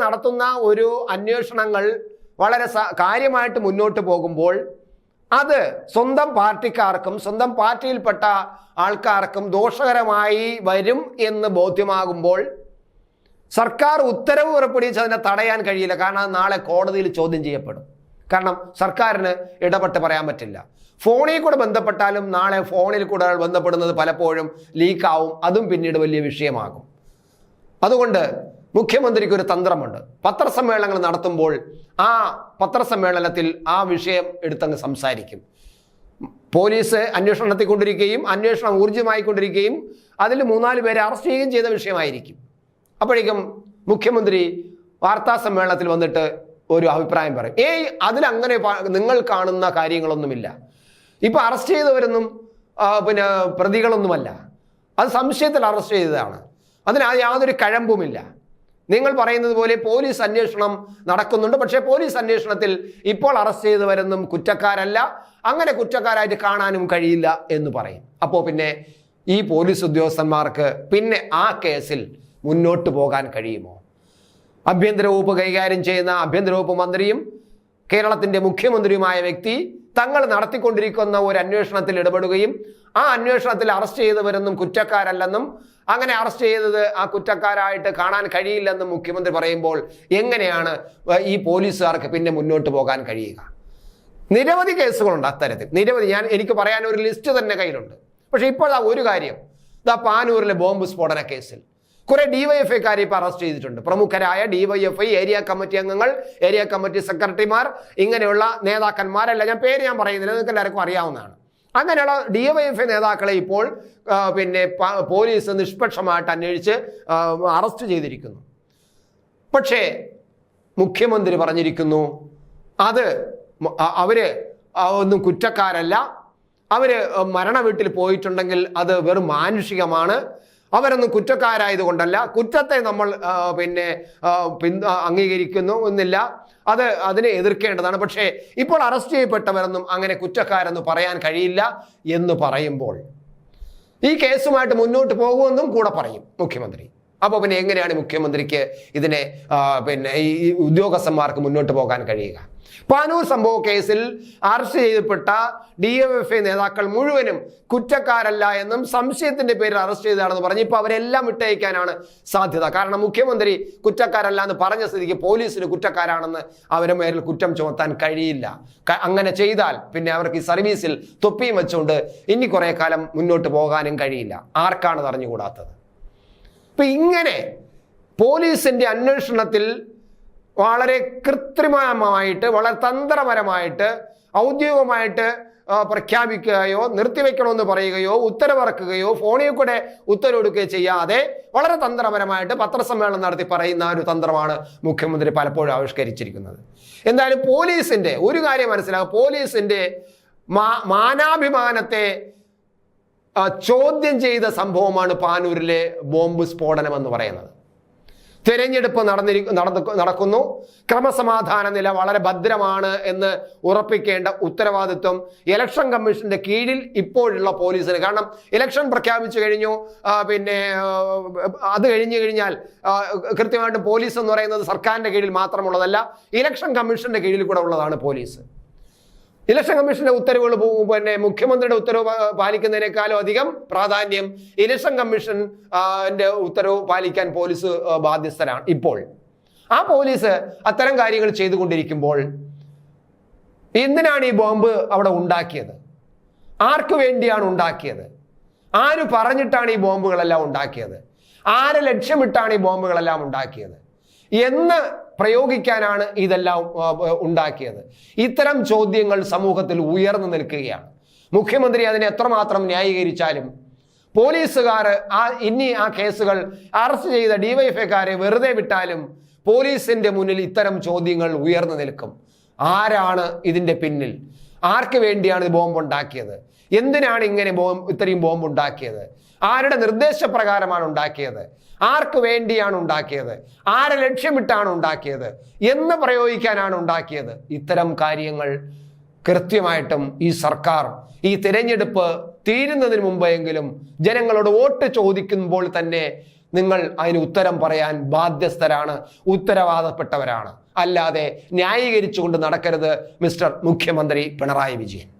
നടത്തുന്ന ഒരു അന്വേഷണങ്ങൾ വളരെ കാര്യമായിട്ട് മുന്നോട്ട് പോകുമ്പോൾ അത് സ്വന്തം പാർട്ടിക്കാർക്കും സ്വന്തം പാർട്ടിയിൽപ്പെട്ട ആൾക്കാർക്കും ദോഷകരമായി വരും എന്ന് ബോധ്യമാകുമ്പോൾ സർക്കാർ ഉത്തരവ് പുറപ്പെടുവിച്ച് അതിനെ തടയാൻ കഴിയില്ല. കാരണം അത് നാളെ കോടതിയിൽ ചോദ്യം ചെയ്യപ്പെടും. കാരണം സർക്കാരിന് ഇടപെട്ട് പറയാൻ പറ്റില്ല. ഫോണിൽ കൂടെ ബന്ധപ്പെട്ടാലും നാളെ ഫോണിൽ കൂടെ ബന്ധപ്പെടുന്നത് പലപ്പോഴും ലീക്കാവും. അതും പിന്നീട് വലിയ വിഷയമാകും. അതുകൊണ്ട് മുഖ്യമന്ത്രിക്ക് ഒരു തന്ത്രമുണ്ട്. പത്രസമ്മേളനങ്ങൾ നടത്തുമ്പോൾ ആ പത്രസമ്മേളനത്തിൽ ആ വിഷയം എടുത്തങ്ങ് സംസാരിക്കും. പോലീസ് അന്വേഷണം നടത്തിക്കൊണ്ടിരിക്കുകയും അന്വേഷണം ഊർജമായിക്കൊണ്ടിരിക്കുകയും അതിൽ മൂന്നാൽ പേരെ അറസ്റ്റ് ചെയ്യുകയും ചെയ്ത വിഷയമായിരിക്കും. അപ്പോഴേക്കും മുഖ്യമന്ത്രി വാർത്താ സമ്മേളനത്തിൽ വന്നിട്ട് ഒരു അഭിപ്രായം പറയും. ഏയ് അതിലങ്ങനെ നിങ്ങൾ കാണുന്ന കാര്യങ്ങളൊന്നുമില്ല. ഇപ്പൊ അറസ്റ്റ് ചെയ്തവരൊന്നും പിന്നെ പ്രതികളൊന്നുമല്ല. അത് സംശയത്തിൽ അറസ്റ്റ് ചെയ്തതാണ്. അതിന് യാതൊരു കഴമ്പുമില്ല. നിങ്ങൾ പറയുന്നത് പോലെ പോലീസ് അന്വേഷണം നടക്കുന്നുണ്ട്. പക്ഷേ പോലീസ് അന്വേഷണത്തിൽ ഇപ്പോൾ അറസ്റ്റ് ചെയ്തവരൊന്നും കുറ്റക്കാരല്ല. അങ്ങനെ കുറ്റക്കാരായിട്ട് കാണാനും കഴിയില്ല എന്ന് പറയും. അപ്പോൾ പിന്നെ ഈ പോലീസ് ഉദ്യോഗസ്ഥന്മാർക്ക് പിന്നെ ആ കേസിൽ മുന്നോട്ട് പോകാൻ കഴിയുമോ? ആഭ്യന്തര വകുപ്പ് കൈകാര്യം ചെയ്യുന്ന ആഭ്യന്തര വകുപ്പ് മന്ത്രിയും കേരളത്തിന്റെ മുഖ്യമന്ത്രിയുമായ വ്യക്തി തങ്ങൾ നടത്തിക്കൊണ്ടിരിക്കുന്ന ഒരു അന്വേഷണത്തിൽ ഇടപെടുകയും ആ അന്വേഷണത്തിൽ അറസ്റ്റ് ചെയ്തവരെന്നും കുറ്റക്കാരല്ലെന്നും അങ്ങനെ അറസ്റ്റ് ചെയ്തത് ആ കുറ്റക്കാരായിട്ട് കാണാൻ കഴിയില്ലെന്നും മുഖ്യമന്ത്രി പറയുമ്പോൾ എങ്ങനെയാണ് ഈ പോലീസുകാർക്ക് പിന്നെ മുന്നോട്ട് പോകാൻ കഴിയുക? നിരവധി കേസുകളുണ്ട് അത്തരത്തിൽ. നിരവധി. ഞാൻ എനിക്ക് പറയാൻ ഒരു ലിസ്റ്റ് തന്നെ കയ്യിലുണ്ട്. പക്ഷെ ഇപ്പോഴാ ഒരു കാര്യം. ഇതാ പാനൂരിലെ ബോംബ് സ്ഫോടന കേസിൽ. കുറെ ഡിവൈഎഫ്ഐക്കാരെ ഇപ്പൊ അറസ്റ്റ് ചെയ്തിട്ടുണ്ട്. പ്രമുഖരായ ഡിവൈഎഫ്ഐ ഏരിയ കമ്മിറ്റി അംഗങ്ങൾ ഏരിയ കമ്മിറ്റി സെക്രട്ടറിമാർ ഇങ്ങനെയുള്ള നേതാക്കന്മാരല്ല. ഞാൻ പേര് ഞാൻ പറയുന്നില്ല നിങ്ങൾക്ക് എല്ലാവർക്കും അറിയാവുന്നതാണ്. അങ്ങനെയുള്ള ഡിവൈഎഫ്ഐ നേതാക്കളെ ഇപ്പോൾ പിന്നെ പോലീസ് നിഷ്പക്ഷമായിട്ട് അന്വേഷിച്ച് അറസ്റ്റ് ചെയ്തിരിക്കുന്നു. പക്ഷേ മുഖ്യമന്ത്രി പറഞ്ഞിരിക്കുന്നു അത് അവർ ഒന്നും കുറ്റക്കാരല്ല. അവർ മരണ വീട്ടിൽ പോയിട്ടുണ്ടെങ്കിൽ അത് വെറും മാനുഷികമാണ്. അവരൊന്നും കുറ്റക്കാരായതുകൊണ്ടല്ല. കുറ്റത്തെ നമ്മൾ പിന്നെ അംഗീകരിക്കുന്നു എന്നില്ല. അത് അതിനെ എതിർക്കേണ്ടതാണ്. പക്ഷേ ഇപ്പോൾ അറസ്റ്റ് ചെയ്യപ്പെട്ടവരൊന്നും അങ്ങനെ കുറ്റക്കാരെന്ന് പറയാൻ കഴിയില്ല എന്ന് പറയുമ്പോൾ ഈ കേസുമായിട്ട് മുന്നോട്ട് പോകുമെന്നും കൂടെ പറയും മുഖ്യമന്ത്രി. അപ്പോൾ പിന്നെ എങ്ങനെയാണ് മുഖ്യമന്ത്രിക്ക് ഇതിനെ പിന്നെ ഈ ഉദ്യോഗസ്ഥന്മാർക്ക് മുന്നോട്ട് പോകാൻ കഴിയുക? പാനൂർ സംഭവ കേസിൽ അറസ്റ്റ് ചെയ്യപ്പെട്ട ഡി എഫ് എഫ് ഐ നേതാക്കൾ മുഴുവനും കുറ്റക്കാരല്ല എന്നും സംശയത്തിന്റെ പേരിൽ അറസ്റ്റ് ചെയ്തതാണെന്ന് പറഞ്ഞ് ഇപ്പൊ അവരെല്ലാം വിട്ടയക്കാനാണ് സാധ്യത. കാരണം മുഖ്യമന്ത്രി കുറ്റക്കാരല്ല എന്ന് പറഞ്ഞ സ്ഥിതിക്ക് പോലീസിന് കുറ്റക്കാരാണെന്ന് അവരുടെ മേലിൽ കുറ്റം ചുമത്താൻ കഴിയില്ല. അങ്ങനെ ചെയ്താൽ പിന്നെ അവർക്ക് ഈ സർവീസിൽ തൊപ്പിയും വെച്ചുകൊണ്ട് ഇനി കുറെ കാലം മുന്നോട്ട് പോകാനും കഴിയില്ല. ആർക്കാണ് അറിഞ്ഞുകൂടാത്തത്? ഇപ്പൊ ഇങ്ങനെ പോലീസിന്റെ അന്വേഷണത്തിൽ വളരെ കൃത്രിമമായിട്ട് വളരെ തന്ത്രപരമായിട്ട് ഔദ്യോഗികമായിട്ട് പ്രഖ്യാപിക്കുകയോ നിർത്തിവെക്കണമെന്ന് പറയുകയോ ഉത്തരവിറക്കുകയോ ഫോണിൽ കൂടെ ഉത്തരവെടുക്കുകയോ ചെയ്യാതെ വളരെ തന്ത്രപരമായിട്ട് പത്രസമ്മേളനം നടത്തി പറയുന്ന ഒരു തന്ത്രമാണ് മുഖ്യമന്ത്രി പലപ്പോഴും ആവിഷ്കരിച്ചിരിക്കുന്നത്. എന്തായാലും പോലീസിന്റെ ഒരു കാര്യം മനസ്സിലാക്കുക പോലീസിന്റെ മാ മാനാഭിമാനത്തെ ചോദ്യം ചെയ്ത സംഭവമാണ് പാനൂരിലെ ബോംബ് സ്ഫോടനം എന്ന് പറയുന്നത്. തിരഞ്ഞെടുപ്പ് നടന്നിരി നടന്നു നടക്കുന്നു. ക്രമസമാധാന നില വളരെ ഭദ്രമാണ് എന്ന് ഉറപ്പിക്കേണ്ട ഉത്തരവാദിത്വം ഇലക്ഷൻ കമ്മീഷന്റെ കീഴിൽ ഇപ്പോഴുള്ള പോലീസിന്. കാരണം ഇലക്ഷൻ പ്രഖ്യാപിച്ചു കഴിഞ്ഞു. പിന്നെ അത് കഴിഞ്ഞു കഴിഞ്ഞാൽ കൃത്യമായിട്ട് പോലീസ് എന്ന് പറയുന്നത് സർക്കാരിന്റെ കീഴിൽ മാത്രമുള്ളതല്ല ഇലക്ഷൻ കമ്മീഷന്റെ കീഴിൽ കൂടെ ഉള്ളതാണ് പോലീസ്. ഇലക്ഷൻ കമ്മീഷന്റെ ഉത്തരവുകൾ പിന്നെ മുഖ്യമന്ത്രിയുടെ ഉത്തരവ് പാലിക്കുന്നതിനേക്കാളും അധികം പ്രാധാന്യം ഇലക്ഷൻ കമ്മീഷൻ ഉത്തരവ് പാലിക്കാൻ പോലീസ് ബാധ്യസ്ഥരാണ്. ഇപ്പോൾ ആ പോലീസ് അത്തരം കാര്യങ്ങൾ ചെയ്തുകൊണ്ടിരിക്കുമ്പോൾ എന്തിനാണ് ഈ ബോംബ് അവിടെ ഉണ്ടാക്കിയത്? ആർക്കു വേണ്ടിയാണ് ഉണ്ടാക്കിയത്? ആര് പറഞ്ഞിട്ടാണ് ഈ ബോംബുകളെല്ലാം ഉണ്ടാക്കിയത്? ആരെ ലക്ഷ്യമിട്ടാണ് ഈ ബോംബുകളെല്ലാം ഉണ്ടാക്കിയത്? എന്ന് പ്രയോഗിക്കാനാണ് ഇതെല്ലാം ഉണ്ടാക്കിയത്. ഇത്തരം ചോദ്യങ്ങൾ സമൂഹത്തിൽ ഉയർന്നു നിൽക്കുകയാണ്. മുഖ്യമന്ത്രി അതിനെ എത്രമാത്രം ന്യായീകരിച്ചാലും പോലീസുകാർ ആ ഇനി ആ കേസുകൾ അറസ്റ്റ് ചെയ്ത ഡിവൈഎഫ്ഐക്കാരെ വെറുതെ വിട്ടാലും പോലീസിന്റെ മുന്നിൽ ഇത്തരം ചോദ്യങ്ങൾ ഉയർന്നു നിൽക്കും. ആരാണ് ഇതിന്റെ പിന്നിൽ? ആർക്ക് വേണ്ടിയാണ് ഇത് ബോംബ് ഉണ്ടാക്കിയത് എന്തിനാണ് ഇങ്ങനെ ബോംബ് ഇത്രയും ബോംബ് ഉണ്ടാക്കിയത് ആരുടെ നിർദ്ദേശപ്രകാരമാണ് ഉണ്ടാക്കിയത്? ആർക്ക് വേണ്ടിയാണ് ഉണ്ടാക്കിയത്? ആരെ ലക്ഷ്യമിട്ടാണ് ഉണ്ടാക്കിയത്? എന്ന് പ്രയോഗിക്കാനാണ് ഉണ്ടാക്കിയത്? ഇത്തരം കാര്യങ്ങൾ കൃത്യമായിട്ടും ഈ സർക്കാർ ഈ തിരഞ്ഞെടുപ്പ് തീരുന്നതിന് മുമ്പെങ്കിലും ജനങ്ങളോട് വോട്ട് ചോദിക്കുമ്പോൾ തന്നെ നിങ്ങൾ അതിന് ഉത്തരം പറയാൻ ബാധ്യസ്ഥരാണ് ഉത്തരവാദപ്പെട്ടവരാണ്. അല്ലാതെ ന്യായീകരിച്ചുകൊണ്ട് നടക്കരുത് മിസ്റ്റർ മുഖ്യമന്ത്രി പിണറായി വിജയൻ.